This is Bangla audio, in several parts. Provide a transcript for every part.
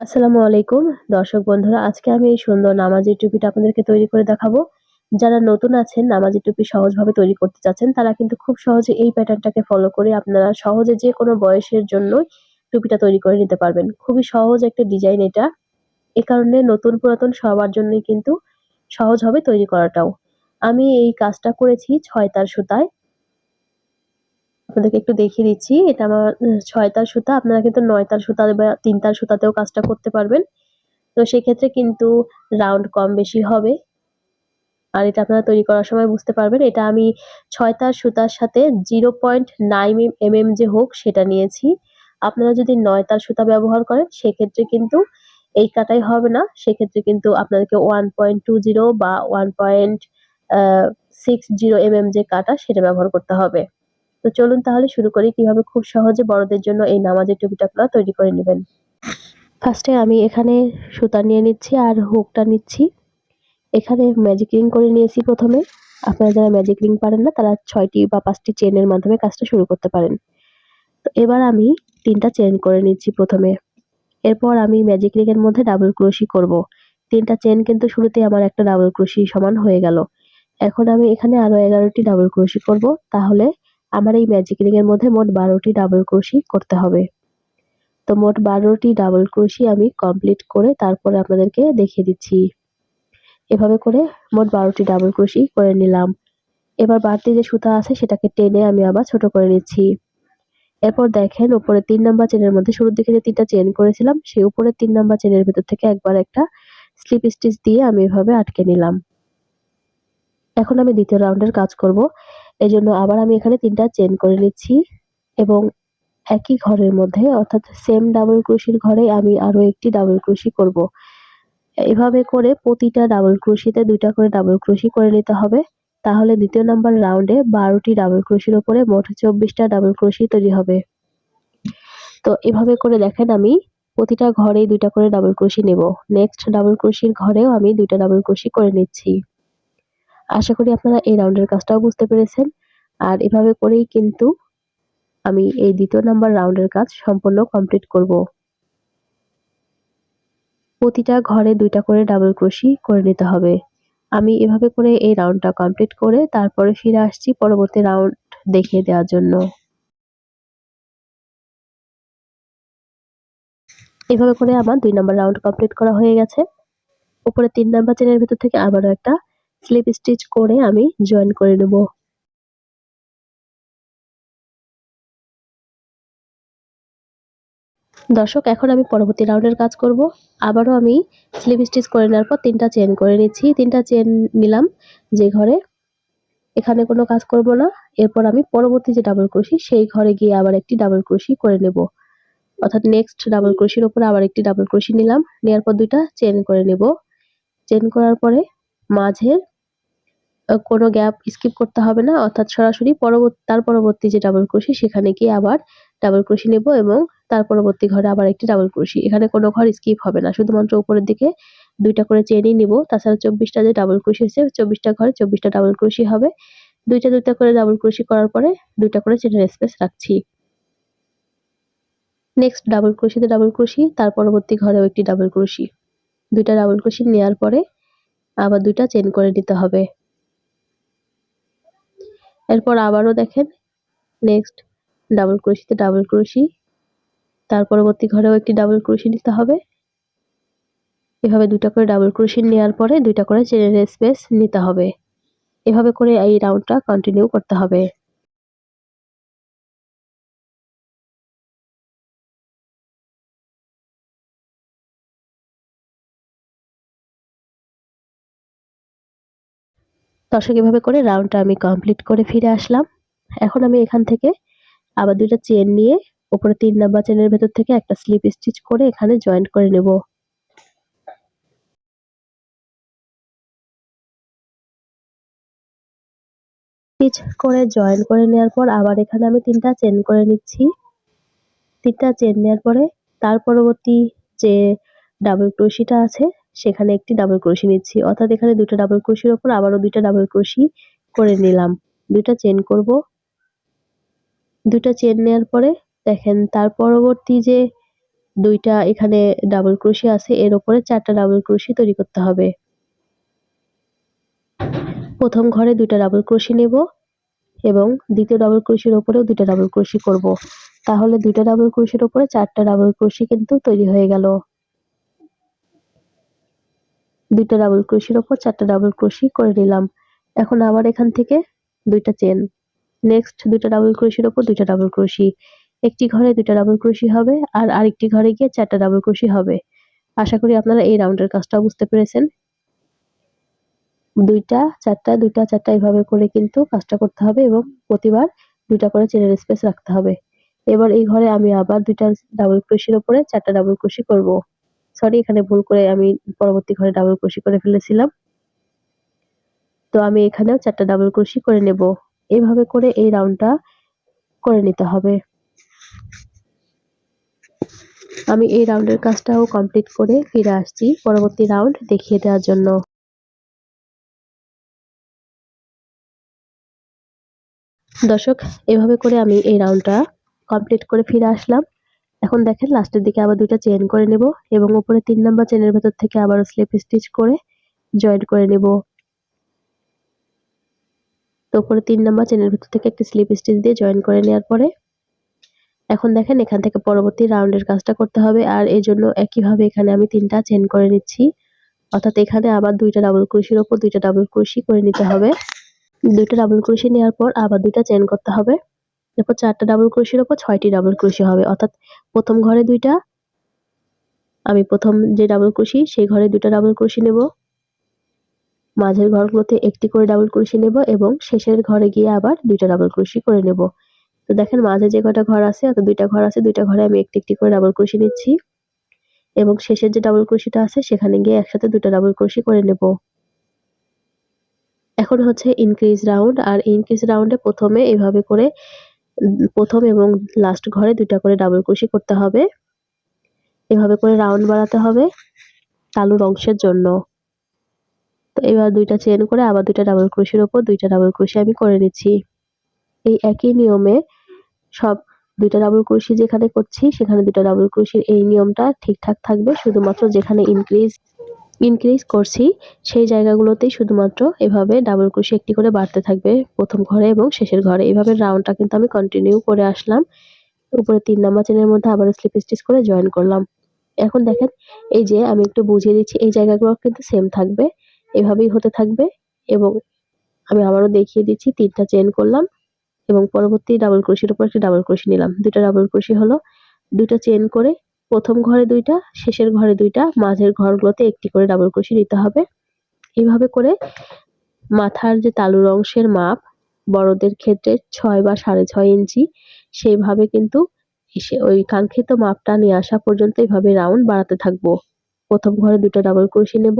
আসসালামু আলাইকুম। দর্শক বন্ধুরা, আজকে আমি এই সুন্দর নামাজি টুপিটা আপনাদেরকে তৈরি করে দেখাবো। যারা নতুন আছেন নামাজি টুপি সহজভাবে তৈরি করতে চাচ্ছেন, তারা কিন্তু খুব সহজে এই প্যাটার্নটাকে ফলো করে আপনারা সহজে যে কোনো বয়সের জন্য টুপিটা তৈরি করে নিতে পারবেন। খুবই সহজ একটা ডিজাইন এটা। এ কারণে নতুন পুরাতন সবার জন্যই কিন্তু সহজ হবে তৈরি করাটাও। আমি এই কাজটা করেছি ছয় তার সুতায়। আপনাদেরকে একটু দেখিয়ে দিচ্ছি। এটা আমার ছয় তার সুতা। আপনারা কিন্তু নয় তার সুতা বা তিন তার সুতাতেও কাজটা করতে পারবেন। তো সেক্ষেত্রে কিন্তু রাউন্ড কম বেশি হবে। আর এটা আপনারা তৈরি করার সময় বুঝতে পারবেন। এটা আমি ছয় তার সুতার সাথে zero point nine M M যে হোক সেটা নিয়েছি। আপনারা যদি নয় তার সুতা ব্যবহার করেন, সেক্ষেত্রে কিন্তু এই কাটাই হবে না। সেক্ষেত্রে কিন্তু আপনাদেরকে ওয়ান পয়েন্ট টু জিরো বা one point six zero M M যে কাটা সেটা ব্যবহার করতে হবে। তো চলুন তাহলে শুরু করি কীভাবে খুব সহজে বড়দের জন্য এই নামাজের টুপিটা আপনারা তৈরি করে নেবেন। ফার্স্টে আমি এখানে সুতা নিয়ে নিচ্ছি আর হুকটা নিচ্ছি। এখানে ম্যাজিক রিং করে নিয়েছি প্রথমে। আপনারা যারা ম্যাজিক রিং পারেন না, তারা ছয়টি বা পাঁচটি চেনের মাধ্যমে কাজটা শুরু করতে পারেন। তো এবার আমি তিনটা চেন করে নিচ্ছি প্রথমে। এরপর আমি ম্যাজিক রিং এর মধ্যে ডাবল ক্রোশি করব। তিনটা চেন কিন্তু শুরুতে আমার একটা ডাবল ক্রোশি সমান হয়ে গেল। এখন আমি এখানে আরও এগারোটি ডাবল ক্রোশি করব। তাহলে আমার এই ম্যাজিক রিং এর মধ্যে মোট বারোটি ডাবল ক্রোশি করতে হবে। তো মোট বারোটি ডাবল ক্রোশি আমি কমপ্লিট করে তারপরে আপনাদেরকে দেখিয়ে দিচ্ছি। এভাবে করে মোট বারোটি ডাবল ক্রোশি করে নিলাম। এবার বাড়তি যে সুতা আছে সেটাকে টেনে আমি আবার ছোট করে নিচ্ছি। এরপর দেখেন উপরে তিন নাম্বার চেনের মধ্যে শুরুর দিকে যে তিনটা চেন করেছিলাম, সেই উপরে তিন নাম্বার চেনের ভেতর থেকে একবার একটা স্লিপ স্টিচ দিয়ে আমি এভাবে আটকে নিলাম। এখন আমি দ্বিতীয় রাউন্ডের কাজ করব। এজন্য আবার আমি এখানে তিনটা চেন করে নিচ্ছি এবং একই ঘরের মধ্যে, অর্থাৎ সেম ডাবল ক্রোশির ঘরে আমি আরও একটি ডাবল ক্রোশি করব। এভাবে করে প্রতিটা ডাবল ক্রোশিতে দুইটা করে ডাবল ক্রোশি করে নিতে হবে। তাহলে দ্বিতীয় নাম্বার রাউন্ডে বারোটি ডাবল ক্রোশির ওপরে মোট চব্বিশটা ডাবল ক্রোশি তৈরি হবে। তো এভাবে করে দেখেন আমি প্রতিটা ঘরেই দুইটা করে ডাবল ক্রোশি নেব। নেক্সট ডাবল ক্রোশির ঘরেও আমি দুইটা ডাবল ক্রোশি করে নিচ্ছি। আশা করি আপনারা এই রাউন্ডের কাজটাও বুঝতে পেরেছেন। আর এভাবে করেই কিন্তু আমি এই দ্বিতীয় নাম্বার রাউন্ডের কাজ সম্পূর্ণ কমপ্লিট করব। প্রতিটা ঘরে দুইটা করে ডাবল ক্রোশি করে নিতে হবে। আমি এভাবে করে এই রাউন্ডটা কমপ্লিট করে তারপরে ফিরে আসছি পরবর্তী রাউন্ড দেখিয়ে দেওয়ার জন্য। এভাবে করে আমার দুই নাম্বার রাউন্ড কমপ্লিট করা হয়ে গেছে। উপরে তিন নাম্বার চেনের ভিতর থেকে আবারও একটা স্লিপ স্টিচ করে আমি জয়েন করে নেব। দর্শক, এখন আমি পরবর্তী রাউন্ডের কাজ করব। আবারও আমি স্লিপ স্টিচ করে নেওয়ার পর তিনটা চেন করে নিচ্ছি। তিনটা চেন নিলাম যে ঘরে। এখানে কোনো কাজ করব না। এরপর আমি পরবর্তী যে ডাবল ক্রোশি সেই ঘরে গিয়ে আবার একটি ডাবল ক্রোশি করে নেব। অর্থাৎ নেক্সট ডাবল ক্রোশির উপরে আবার একটি ডাবল ক্রোশি নিলাম। নেওয়ার পর দুইটা চেন করে নেব। চেন করার পরে মাঝের কোনো গ্যাপ স্কিপ করতে হবে না। অর্থাৎ সরাসরি পরবর্তী, তার পরবর্তী যে ডাবল ক্রোশি সেখানে গিয়ে আবার ডাবল ক্রোশি নেব এবং তার পরবর্তী ঘরে আবার একটি ডাবল ক্রোশি এখানে কোনো ঘর স্কিপ হবে না। শুধুমাত্র উপরের দিকে দুইটা করে চেনই নিব। তাছাড়া চব্বিশটা যে ডাবল ক্রোশি আছে চব্বিশটা ঘরে চব্বিশটা ডাবল ক্রোশি হবে। দুইটা দুইটা করে ডাবল ক্রোশি করার পরে দুইটা করে চেনের স্পেস রাখছি। নেক্সট ডাবল ক্রোশিতে ডাবল ক্রোশি তার পরবর্তী ঘরেও একটি ডাবল ক্রোশি দুইটা ডাবল ক্রোশি নেওয়ার পরে আবার দুইটা চেন করে নিতে হবে। এরপর আবারও দেখেন নেক্সট ডাবল ক্রোশিতে ডাবল ক্রোশি তার পরবর্তী ঘরেও একটি ডাবল ক্রোশি নিতে হবে। এভাবে দুটা করে ডাবল ক্রোশি নেওয়ার পরে দুইটা করে চেনের স্পেস নিতে হবে। এভাবে করে এই রাউন্ডটা কন্টিনিউ করতে হবে। দর্শক এভাবে করে রাউন্ডটা আমি কমপ্লিট করে ফিরে আসলাম। এখন আমি এখান থেকে আবার দুইটা চেন নিয়ে উপরে তিন নাম্বার চেনের ভেতর থেকে একটা স্লিপ স্টিচ করে এখানে জয়েন্ট করে নেব। স্টিচ করে জয়েন করে নেওয়ার পর আবার এখানে আমি তিনটা চেন করে নিচ্ছি। তিনটা চেন নেওয়ার পরে তার পরবর্তী যে ডাবল ক্রোশিটা আছে সেখানে একটি ডাবল ক্রোশি নিচ্ছি। অর্থাৎ এখানে দুটো ডাবল ক্রোশির ওপর আবারও দুইটা ডাবল ক্রোশি করে নিলাম। দুইটা চেন করব। দুটা চেন নেওয়ার পরে দেখেন, তার পরবর্তী যে দুইটা এখানে ডাবল ক্রোশি আছে, এর ওপরে চারটা ডাবল ক্রোশি তৈরি করতে হবে। প্রথম ঘরে দুইটা ডাবল ক্রোশি নেব এবং দ্বিতীয় ডাবল ক্রোশির ওপরেও দুইটা ডাবল ক্রোশি করব। তাহলে দুইটা ডাবল ক্রোশির ওপরে চারটা ডাবল ক্রোশি কিন্তু তৈরি হয়ে গেল। দুইটা ডাবল ক্রোশির ওপর চারটা ডাবল ক্রোশি করে নিলাম। এখন আবার এখান থেকে দুইটা চেন নেক্সট দুইটা ডাবল ক্রোশির ওপর দুইটা ডাবল ক্রোশি একটি ঘরে দুইটা ডাবল ক্রোশি হবে আর আরেকটি ঘরে গিয়ে চারটা ডাবল ক্রোশি হবে। আশা করি আপনারা এই রাউন্ডের কাজটা বুঝতে পেরেছেন। দুইটা, চারটা দুইটা, চারটা এইভাবে করে কিন্তু কাজটা করতে হবে এবং প্রতিবার দুইটা করে চেনের স্পেস রাখতে হবে। এবার এই ঘরে আমি আবার দুইটা ডাবল ক্রোশির উপরে চারটা ডাবল ক্রোশি করব। সরি এখানে ভুল করে আমি পরবর্তী ঘরে ডাবল ক্রোশি করে ফেলেছিলাম। তো আমি এখানেও চারটা ডাবল ক্রোশি করে নেব। এভাবে করে এই রাউন্ডটা করে নিতে হবে। আমি এই রাউন্ডের কাজটাও কমপ্লিট করে ফিরে আসছি পরবর্তী রাউন্ড দেখিয়ে দেওয়ার জন্য। দর্শক, এভাবে করে আমি এই রাউন্ডটা কমপ্লিট করে ফিরে আসলাম। এখন দেখেন, লাস্টের দিকে আবার দুইটা চেন করে নেব এবং উপরে তিন নাম্বার চেনের ভেতর থেকে আবার স্লিপ স্টিচ করে জয়েন করে নেব। তো উপরে তিন নাম্বার চেনের ভেতর থেকে একটি স্লিপ স্টিচ দিয়ে জয়েন করে নেওয়ার পরে এখন দেখেন, এখান থেকে পরবর্তী রাউন্ডের কাজটা করতে হবে আর এই জন্য একইভাবে এখানে আমি তিনটা চেন করে নিচ্ছি। অর্থাৎ এখানে আবার দুইটা ডাবল ক্রুশির ওপর দুইটা ডাবল ক্রুশি করে নিতে হবে। দুইটা ডাবল ক্রুশি নেওয়ার পর আবার দুইটা চেন করতে হবে। এরপর চারটা ডাবল ক্রুশির ওপর ছয়টি ডাবল ক্রুশি হবে। অর্থাৎ প্রথম ঘরে দুইটা, আমি প্রথম যে ডাবল ক্রুশি সেই ঘরে দুইটা ডাবল ক্রুশি নেব। মাঝের ঘরগুলোতে একটি করে ডাবল ক্রুশি নেব এবং শেষের ঘরে গিয়ে আবার দুইটা ডাবল ক্রুশি করে নেব। তো দেখেন মাঝে যে কটা ঘর আছে, অর্থাৎ দুইটা ঘর আছে, দুইটা ঘরে আমি একটি একটি করে ডাবল ক্রুশি নিচ্ছি এবং শেষের যে ডাবল ক্রুশিটা আছে, সেখানে গিয়ে একসাথে দুটো ডাবল ক্রুশি করে নেব। এখন হচ্ছে ইনক্রিজ রাউন্ড আর ইনক্রিজ রাউন্ডে প্রথমে এভাবে করে প্রথম এবং লাস্ট ঘরে দুইটা করে ডাবল ক্রোশি করতে হবে। এভাবে করে রাউন্ড বাড়াতে হবে তালুর অংশের জন্য। তো এবার দুইটা চেন করে আবার দুইটা ডাবল ক্রোশির ওপর দুইটা ডাবল ক্রোশি আমি করে নিচ্ছি। এই একই নিয়মে সব দুইটা ডাবল ক্রোশি যেখানে করছি, সেখানে দুইটা ডাবল ক্রোশির এই নিয়মটা ঠিকঠাক থাকবে। শুধুমাত্র যেখানে ইনক্রিজ ইনক্রিজ করছি, সেই জায়গাগুলোতেই শুধুমাত্র এভাবে ডাবল ক্রোশি একটি করে বাড়তে থাকবে প্রথম ঘরে এবং শেষের ঘরে। এইভাবে রাউন্ডটা কিন্তু আমি কন্টিনিউ করে আসলাম। উপরে তিন নাম্বার চেনের মধ্যে আবার স্লিপ স্টিচ করে জয়েন করলাম। এখন দেখেন, এই যে আমি একটু বুঝিয়ে দিচ্ছি, এই জায়গাগুলো কিন্তু সেম থাকবে, এভাবেই হতে থাকবে এবং আমি আবারও দেখিয়ে দিচ্ছি, তিনটা চেন করলাম এবং পরবর্তী ডাবল ক্রোশির উপর একটা ডাবল ক্রোশি নিলাম। দুইটা ডাবল ক্রোশি হলো, দুইটা চেন করে প্রথম ঘরে দুইটা, শেষের ঘরে দুইটা, মাঝের ঘরগুলোতে একটি করে ডাবল ক্রোশি নিতে হবে। এইভাবে করে মাথার যে তালুর অংশের মাপ, বড়দের ক্ষেত্রে ছয় বা সাড়ে ছয় ইঞ্চি, সেইভাবে কিন্তু ওই কাঙ্ক্ষিত মাপটা নিয়ে আসা পর্যন্ত এইভাবে রাউন্ড বাড়াতে থাকব। প্রথম ঘরে দুটো ডাবল ক্রোশি নেব,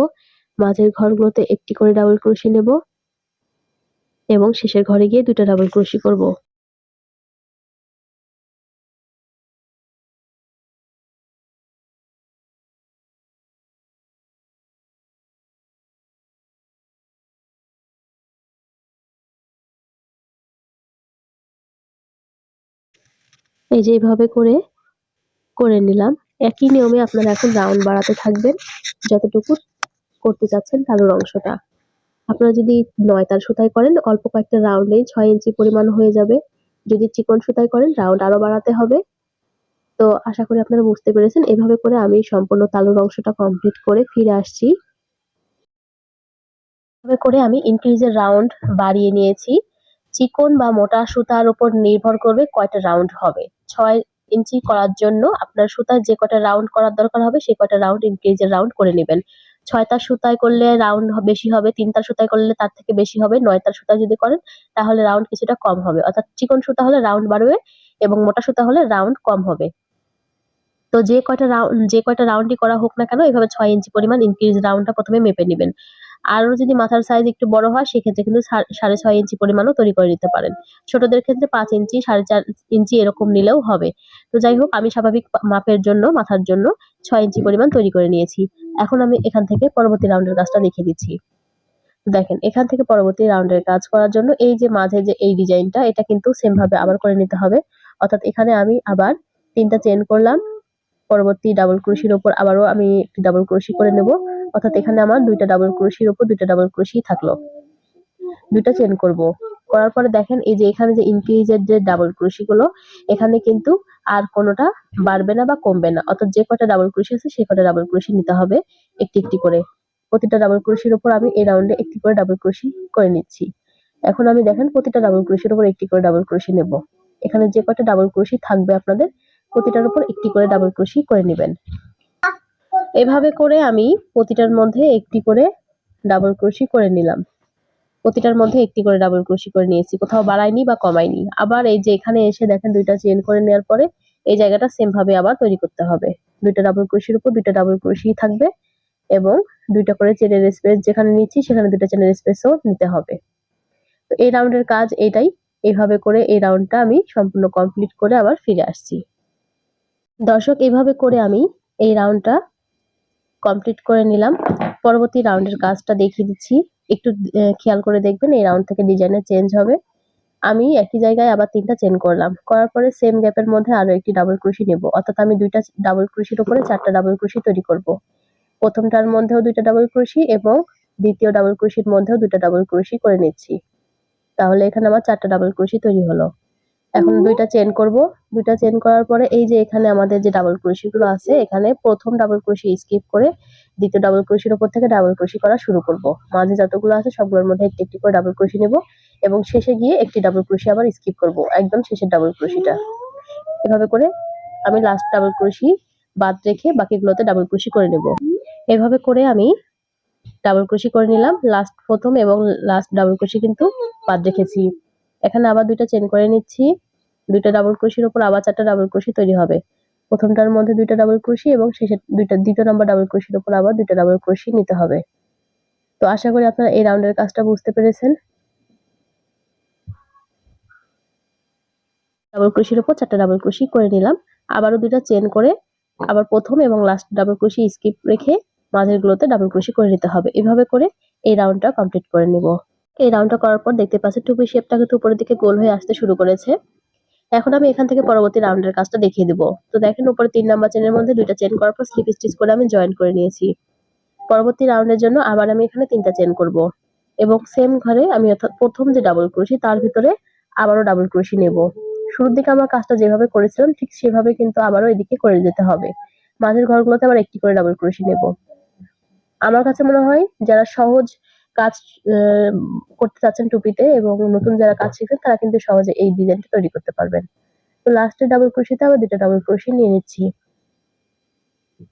মাঝের ঘরগুলোতে একটি করে ডাবল ক্রোশি নেব, এবং শেষের ঘরে গিয়ে দুটো ডাবল ক্রোশি করব। এই যে এইভাবে করে করে নিলাম। একই নিয়মে আপনারা এখন রাউন্ড বাড়াতে থাকবেন। যতটুকু করতে চাচ্ছেন তালুর অংশটা। আপনারা যদি নয় তার সুতায় করেন, অল্প কয়েকটা রাউন্ডেই ছয় ইঞ্চি পরিমাণ হয়ে যাবে। যদি চিকন সুতায় করেন রাউন্ড আরও বাড়াতে হবে। তো আশা করি আপনারা বুঝতে পেরেছেন। এভাবে করে আমি সম্পূর্ণ তালুর অংশটা কমপ্লিট করে ফিরে আসছি। এভাবে করে আমি ইনক্রিজের রাউন্ড বাড়িয়ে নিয়েছি। চিকন বা মোটা সুতার উপর নির্ভর করবে কয়টা রাউন্ড হবে। ছয় ইঞ্চি করার জন্য আপনার সুতায় যে কটা রাউন্ড করার দরকার হবে, সে কটা রাউন্ড ইনক্রিজের রাউন্ড করে নেবেন। ছয়তার সুতায় করলে রাউন্ড বেশি হবে তিনটার সুতায় করলে তার থেকে বেশি হবে নয়তার সুতায় যদি করেন, তাহলে রাউন্ড কিছুটা কম হবে। অর্থাৎ চিকন সুতা হলে রাউন্ড বাড়বে এবং মোটা সুতা হলে রাউন্ড কম হবে। তো যে কয়টা রাউন্ড যে কয়টা রাউন্ডই করা হোক না কেন, এভাবে ছয় ইঞ্চি পরিমাণ ইনক্রিজ রাউন্ডটা প্রথমে মেপে নেবেন। আরও যদি মাথার সাইজ একটু বড় হয়, সেক্ষেত্রে কিন্তু সাড়ে ছয় ইঞ্চি পরিমাণও তৈরি করে নিতে পারেন। ছোটদের ক্ষেত্রে পাঁচ ইঞ্চি, সাড়ে চার ইঞ্চি এরকম নিলেও হবে। তো যাই হোক, আমি স্বাভাবিক মাপের জন্য, মাথার জন্য ছয় ইঞ্চি পরিমাণ তৈরি করে নিয়েছি। এখন আমি এখান থেকে পরবর্তী রাউন্ডের কাজটা দেখিয়ে দিচ্ছি। দেখেন, এখান থেকে পরবর্তী রাউন্ডের কাজ করার জন্য এই যে মাঝে যে এই ডিজাইনটা, এটা কিন্তু সেম ভাবে আবার করে নিতে হবে। অর্থাৎ এখানে আমি আবার তিনটা চেন করলাম। পরবর্তী ডাবল ক্রোশির ওপর আবারও আমি একটি ডাবল ক্রোশি করে নেব। অর্থাৎ এখানে আমার দুইটা ডাবল ক্রোশির উপর দুইটা ডাবল ক্রোশি থাকল। দুইটা চেন করব। করার পরে দেখেন, এই যে এখানে যে ইনক্রিজের যে ডাবল ক্রোশি গুলো এখানে কিন্তু আর কোনোটা বাড়বে না বা কমবে না। অর্থাৎ যে কটা ডাবল ক্রোশি আছে, সে কটা ডাবল ক্রোশি নিতে হবে একটি একটি করে। প্রতিটা ডাবল ক্রোশির উপর আমি এই রাউন্ডে একটি করে ডাবল ক্রোশি করে নিচ্ছি। এখন আমি দেখেন, প্রতিটা ডাবল ক্রোশির উপর একটি করে ডাবল ক্রোশি নেব। এখানে যে কটা ডাবল ক্রোশি থাকবে আপনাদের, প্রতিটার উপর একটি করে ডাবল ক্রোশি করে নেবেন। এভাবে করে আমি প্রতিটার মধ্যে একটি করে ডাবল ক্রোশি করে নিলাম। প্রতিটার মধ্যে একটি করে ডাবল ক্রোশি করে নিয়েছি। কোথাও বাড়াইনি বা কমাইনি। আবার এই যে এখানে এসে দেখেন দুইটা চেন করে নেওয়ার পরে এই জায়গাটা সেম ভাবে আবার তৈরি করতে হবে। দুইটা ডাবল ক্রোশির উপর দুইটা ডাবল ক্রোশি থাকবে এবং দুইটা করে চেনের স্পেস যেখানে নিচ্ছি সেখানে দুইটা চেনের স্পেসও নিতে হবে। তো এই রাউন্ডের কাজ এটাই। এইভাবে করে এই রাউন্ডটা আমি সম্পূর্ণ কমপ্লিট করে আবার ফিরে আসছি। দর্শক এইভাবে করে আমি এই রাউন্ডটা কমপ্লিট করে নিলাম। পরবর্তী রাউন্ডের কাজটা দেখিয়ে দিচ্ছি। একটু খেয়াল করে দেখবেন এই রাউন্ড থেকে ডিজাইনের চেঞ্জ হবে। আমি একই জায়গায় আবার তিনটা চেন করলাম। করার পরে সেম গ্যাপের মধ্যে আরও একটি ডাবল ক্রুশি নেব। অর্থাৎ আমি দুইটা ডাবল ক্রুশির উপরে চারটা ডাবল ক্রুশি তৈরি করব। প্রথমটার মধ্যেও দুইটা ডাবল ক্রুশি এবং দ্বিতীয় ডাবল ক্রুশির মধ্যেও দুইটা ডাবল ক্রুশি করে নিচ্ছি। তাহলে এখানে আমার চারটা ডাবল ক্রুশি তৈরি হলো। এখন দুইটা চেন করব। দুইটা চেন করার পরে এই যে এখানে আমাদের যে ডাবল ক্রুশি গুলো আছে এখানে প্রথম ডাবল ক্রুশি স্কিপ করে দ্বিতীয় ডাবল ক্রুশির উপর থেকে ডাবল ক্রুশি করা শুরু করব। মাঝে যতগুলো আছে সবগুলোর মধ্যে একটি একটি করে ডাবল ক্রুশি নেব এবং শেষে গিয়ে একটি ডাবল ক্রুশি আবার স্কিপ করব একদম শেষের ডাবল ক্রুশিটা এভাবে করে আমি লাস্ট ডাবল ক্রুশি বাদ রেখে বাকিগুলোতে ডাবল ক্রুশি করে নেব। এভাবে করে আমি ডাবল ক্রুশি করে নিলাম লাস্ট প্রথম এবং লাস্ট ডাবল ক্রুশি কিন্তু বাদ রেখেছি। এখানে আবার দুইটা চেন করে নিচ্ছি। দুইটা ডাবল ক্রুশির উপর আবার চারটা ডাবল ক্রুশি তৈরি হবে। প্রথমটার মধ্যে দুইটা ডাবল ক্রুশি এবং শেষের দুইটা, দ্বিতীয় নম্বর ডাবল ক্রুশির উপর আবার দুইটা ডাবল ক্রুশি নিতে হবে। তো আশা করি আপনারা এই রাউন্ডের কাজটা বুঝতে পেরেছেন। ডাবল ক্রুশির উপর চারটা ডাবল ক্রুশি করে নিলাম। আবারও দুইটা চেন করে আবার প্রথম এবং লাস্ট ডাবল ক্রুশি স্কিপ রেখে মাঝের গুলোতে ডাবল ক্রুশি করে নিতে হবে। এভাবে করে এই রাউন্ডটা কমপ্লিট করে নেব। এই রাউন্ডটা করার পর দেখতে পাচ্ছেন টুপি শেপটা কিন্তু উপরের দিকে গোল হয়ে আসতে শুরু করেছে। এখন আমি এখান থেকে পরবর্তী রাউন্ডের কাজটা দেখিয়ে দিব। তো দেখেন উপরে তিন নাম্বার চেনের মধ্যে দুইটা চেন করার পর স্লিপ স্টিচ করে আমি জয়েন করে নিয়েছি। পরবর্তী রাউন্ডের জন্য আবার আমি এখানে তিনটা চেন করব। এবং সেম ঘরে আমি অর্থাৎ প্রথম যে ডাবল ক্রোশি তার ভিতরে আবারও ডাবল ক্রোশি নেব। শুরুর দিকে আমার কাজটা যেভাবে করেছিলাম, ঠিক সেভাবে কিন্তু আবারও এদিকে করে যেতে হবে। মাঝের ঘরগুলোতে আবার একটি করে ডাবল ক্রোশি নেব। আমার কাছে মনে হয় যারা সহজ কাজ করতে চাচ্ছেন টুপিতে এবং নতুন যারা কাজ শিখছেন, তারা কিন্তু সহজে এই ডিজাইনটা তৈরি করতে পারবেন। তো লাস্টে ডাবল ক্রোশিতে আবার দুটো ডাবল ক্রোশি নিয়ে নিচ্ছি।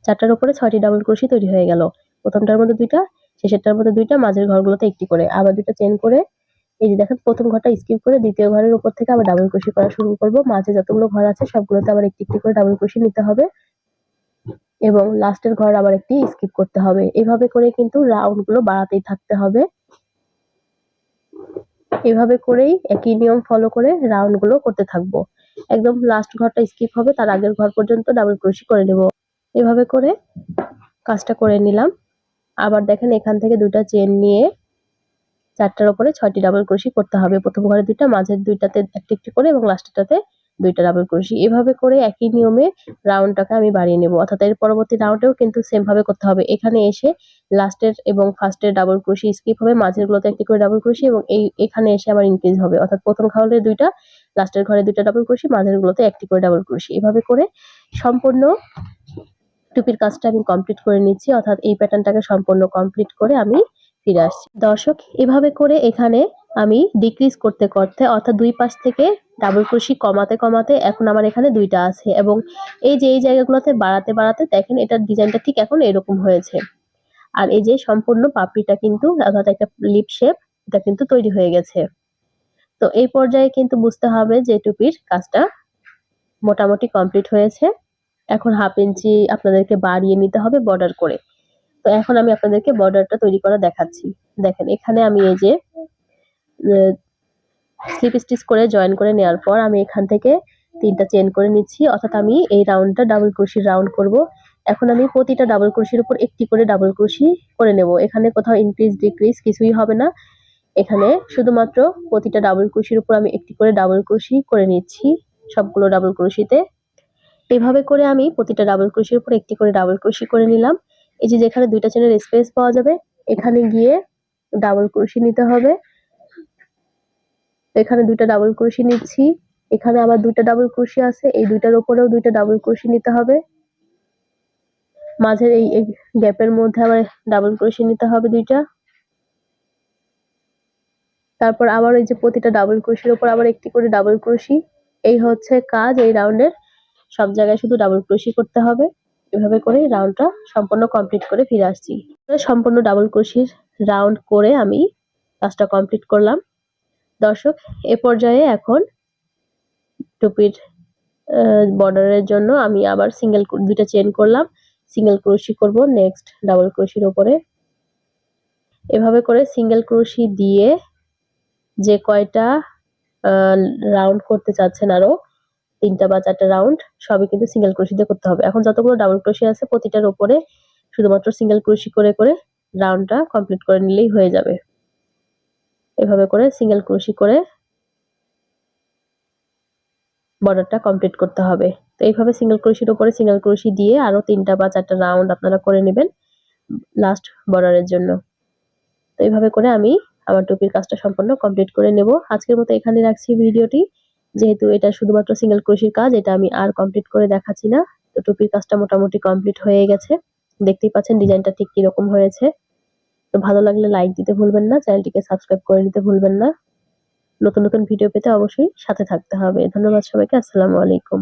চারটার উপরে ছয়টি ডাবল ক্রোশি তৈরি হয়ে গেল। প্রথমটার মধ্যে দুইটা, শেষেরটার মধ্যে দুইটা, মাঝের ঘরগুলোতে একটি করে। আবার দুইটা চেন করে, এই যে দেখেন, প্রথম ঘরটা স্কিপ করে দ্বিতীয় ঘরের উপর থেকে আবার ডাবল ক্রোশি করা শুরু করব। মাঝে যতগুলো ঘর আছে, সবগুলোতে আবার একটি একটি করে ডাবল ক্রোশি নিতে হবে। এবং লাস্টের ঘর আবার একটি স্কিপ করতে হবে। এভাবে করে কিন্তু রাউন্ডগুলো বাড়াতেই থাকতে হবে। এভাবে করেই একই নিয়ম ফলো করে রাউন্ডগুলো করতে থাকব। একদম লাস্ট ঘরটা স্কিপ হবে, তার আগের ঘর পর্যন্ত ডাবল ক্রোশি করে নেব। এভাবে করে কাজটা করে নিলাম। আবার দেখেন এখান থেকে দুইটা চেন নিয়ে চারটার উপরে ছয়টি ডাবল ক্রোশি করতে হবে। প্রথম ঘরে দুইটা, মাঝের দুইটাতে একটি একটি করে এবং লাস্টেরটাতে দুইটা ডাবল ক্রোশি এভাবে করে একই নিয়মে রাউন্ডটাকে আমি বাড়িয়ে নেব। অর্থাৎ এর পরবর্তী রাউন্ডেও কিন্তু সেম ভাবে করতে হবে। এখানে এসে লাস্টের এবং ফার্স্টের ডাবল ক্রোশি স্কিপ হবে। মাঝের গুলোতে একটি করে ডাবল ক্রোশি এবং এই, এখানে এসে আবার ইনক্রিজ হবে। অর্থাৎ প্রথম ঘরে দুইটা লাস্টের ঘরে দুইটা ডাবল ক্রোশি মাঝের গুলোতে একটি করে ডাবল ক্রোশি এভাবে করে সম্পূর্ণ টুপির কাজটা আমি কমপ্লিট করে নিচ্ছি। অর্থাৎ এই প্যাটার্নটাকে সম্পূর্ণ কমপ্লিট করে আমি ফিরে আসছি। দর্শক, এভাবে করে এখানে আমি ডিক্রিজ করতে করতে অর্থাৎ দুই পাশ থেকে ডাবল ক্রোশি কমাতে কমাতে এখন আমার এখানে দুইটা আছে এবং এই যে এই জায়গাগুলোতে বাড়াতে বাড়াতে দেখেন এটার ডিজাইনটা ঠিক এখন এরকম হয়েছে। আর এই যে সম্পূর্ণ পাপড়িটা কিন্তু অর্থাৎ একটা লিপ শেপ এটা কিন্তু তৈরি হয়ে গেছে। তো এই পর্যায়ে কিন্তু বুঝতে হবে যে টুপির কাজটা মোটামুটি কমপ্লিট হয়েছে। এখন হাফ ইঞ্চি আপনাদেরকে বাড়িয়ে নিতে হবে বর্ডার করে। তো এখন আমি আপনাদেরকে বর্ডারটা তৈরি করা দেখাচ্ছি। দেখেন এখানে আমি এই যে স্লিপ স্টিচ করে জয়েন করে নেওয়ার পর আমি এখান থেকে তিনটা চেন করে নিচ্ছি। অর্থাৎ আমি এই রাউন্ডটা ডাবল ক্রোশির রাউন্ড করব। এখন আমি প্রতিটা ডাবল ক্রোশির উপর একটি করে ডাবল ক্রোশি করে নেব। এখানে কোথাও ইনক্রিজ ডিক্রিজ কিছুই হবে না। এখানে শুধুমাত্র প্রতিটা ডাবল ক্রোশির উপর আমি একটি করে ডাবল ক্রোশি করে নিচ্ছি সবগুলো ডাবল ক্রোশিতে এভাবে করে আমি প্রতিটা ডাবল ক্রোশের উপর একটি করে ডাবল ক্রোশি করে নিলাম। এই যে যেখানে দুইটা চেনের স্পেস পাওয়া যাবে, এখানে গিয়ে ডাবল ক্রোশি নিতে হবে। এখানে দুইটা ডাবল ক্রোশি নিচ্ছি। এখানে আবার দুইটা ডাবল ক্রোশি আছে, এই দুইটার উপরেও দুইটা ডাবল ক্রোশি নিতে হবে। মাঝের এই গ্যাপের মধ্যে আবার ডাবল ক্রোশি নিতে হবে দুইটা। তারপর আবার এই যে প্রতিটা ডাবল ক্রোশির উপর আবার একটি করে ডাবল ক্রোশি এই হচ্ছে কাজ, এই রাউন্ডের সব জায়গায় শুধু ডাবল ক্রোশি করতে হবে। এভাবে করে রাউন্ডটা সম্পূর্ণ কমপ্লিট করে ফিরে আসছি। সম্পূর্ণ ডাবল ক্রোশির রাউন্ড করে আমি কাজটা কমপ্লিট করলাম। দর্শক, এ পর্যায়ে এখন টুপির বর্ডারের জন্য আমি আবার সিঙ্গেল দুইটা চেন করলাম। সিঙ্গেল ক্রোশি করব নেক্সট ডাবল ক্রোশির ওপরে এভাবে করে সিঙ্গেল ক্রোশি দিয়ে যে কয়টা রাউন্ড করতে চাচ্ছেন আরও, তিনটা বা চারটা রাউন্ড সবই কিন্তু সিঙ্গেল ক্রোশি দিয়ে করতে হবে। এখন যতগুলো ডাবল ক্রোশি আছে, প্রতিটার ওপরে শুধুমাত্র সিঙ্গেল ক্রোশি করে করে রাউন্ডটা কমপ্লিট করে নিলেই হয়ে যাবে। এভাবে করে সিঙ্গেল ক্রোশি করে বর্ডারটা কমপ্লিট করতে হবে। তো এইভাবে সিঙ্গেল ক্রোশির উপরে সিঙ্গেল ক্রোশি দিয়ে আরও তিনটা বা চারটা রাউন্ড আপনারা করে নেবেন লাস্ট বর্ডারের জন্য। তো এইভাবে করে আমি আমার টুপির কাজটা সম্পূর্ণ কমপ্লিট করে নেব। আজকের মতো এখানে রাখছি ভিডিওটি। যেহেতু এটা শুধুমাত্র সিঙ্গেল ক্রোশির কাজ, এটা আমি আর কমপ্লিট করে দেখাচ্ছি না। তো টুপির কাজটা মোটামুটি কমপ্লিট হয়ে গেছে। দেখতেই পাচ্ছেন ডিজাইনটা ঠিক কীরকম হয়েছে। তো ভালো লাগলে লাইক দিতে ভুলবেন না, চ্যানেলটিকে সাবস্ক্রাইব করে নিতে ভুলবেন না। নতুন নতুন ভিডিও পেতে অবশ্যই সাথে থাকতে হবে। ধন্যবাদ সবাইকে, আসসালামু আলাইকুম।